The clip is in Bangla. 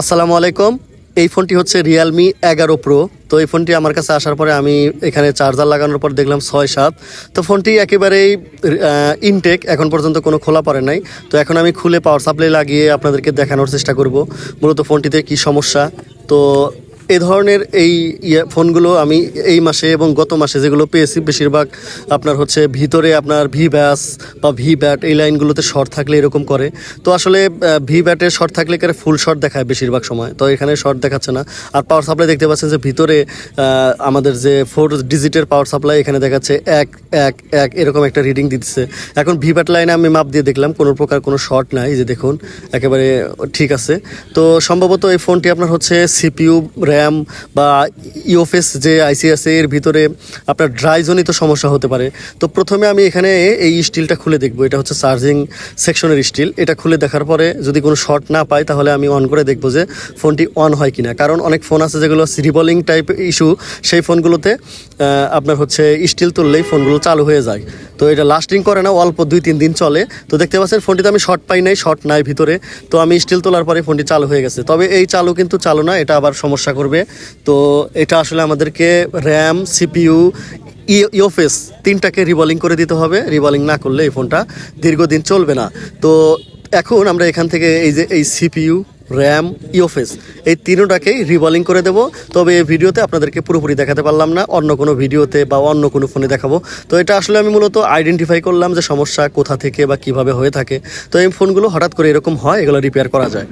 আসসালামু আলাইকুম। এই ফোনটি হচ্ছে রিয়েলমি এগারো প্রো তো এই ফোনটি আমার কাছে আসার পরে আমি এখানে চার্জার লাগানোর পর দেখলাম ছয় সাত। তো ফোনটি একেবারেই ইনটেক এখন পর্যন্ত কোনো খোলা পড়ে নাই। তো এখন আমি খুলে পাওয়ার সাপ্লাই লাগিয়ে আপনাদেরকে দেখানোর চেষ্টা করব। মূলত ফোনটিতে কি সমস্যা। তো এই ধরনের এই ইয়ে ফোনগুলো আমি এই মাসে এবং গত মাসে যেগুলো পেয়েছি, বেশিরভাগ আপনার হচ্ছে ভিতরে আপনার ভি ব্যাস বা ভি ব্যাট এই লাইনগুলোতে শর্ট থাকলে এরকম করে। তো আসলে ভি ব্যাটের শর্ট থাকলে কারে ফুল শর্ট দেখায় বেশিরভাগ সময়। তো এখানে শর্ট দেখাচ্ছে না। আর পাওয়ার সাপ্লাই দেখতে পাচ্ছেন যে ভিতরে আমাদের যে ফোর ডিজিটের পাওয়ার সাপ্লাই এখানে দেখাচ্ছে এক এক এক, এরকম একটা রিডিং দিচ্ছে। এখন ভি ব্যাট লাইনে আমি মাপ দিয়ে দেখলাম, কোনো প্রকার কোনো শর্ট নাই যে দেখুন, একেবারে ঠিক আছে। তো সম্ভবত এই ফোনটি আপনার হচ্ছে সিপিইউ র্যাম বা ইওফেস যে আইসি আছে এর ভিতরে আপনার ড্রাইজনিত সমস্যা হতে পারে। তো প্রথমে আমি এখানে এই স্টিলটা খুলে দেখব। এটা হচ্ছে চার্জিং সেকশনের স্টিল। এটা খুলে দেখার পরে যদি কোনো শর্ট না পাই, তাহলে আমি অন করে দেখব যে ফোনটি অন হয় কিনা। কারণ অনেক ফোন আছে যেগুলো রিবলিং টাইপ ইস্যু সেই ফোনগুলোতে আপনার হচ্ছে স্টিল তুললেই ফোনগুলো চালু হয়ে যায়। তো এটা লাস্টিং করে না অল্প দুই তিন দিন চলে। তো দেখতে পাচ্ছেন ফোনটিতে আমি শর্ট পাই নাই শর্ট নাই ভিতরে। তো আমি স্টিল তোলার পরে ফোনটি চালু হয়ে গেছে। তবে এই চালু কিন্তু চালু না, এটা আবার সমস্যা করবে। তো এটা আসলে আমাদেরকে র্যাম সিপিইউ ইওফেস তিনটাকে রিবলিং করে দিতে হবে। রিবলিং না করলে এই ফোনটা দীর্ঘদিন চলবে না। তো এখন আমরা এখান থেকে এই যে, এই সিপিইউ র্যাম, ইওফেস, এই তিনোটাকেই রিভলিং করে দেব। তবে এই ভিডিওতে আপনাদেরকে পুরোপুরি দেখাতে পারলাম না, অন্য কোনো ভিডিওতে বা অন্য কোনো ফোনে দেখাবো। তো এটা আসলে আমি মূলত আইডেন্টিফাই করলাম যে সমস্যা কোথা থেকে বা কীভাবে হয়ে থাকে। তো এই ফোনগুলো হঠাৎ করে এরকম হয়, এগুলো রিপেয়ার করা যায়।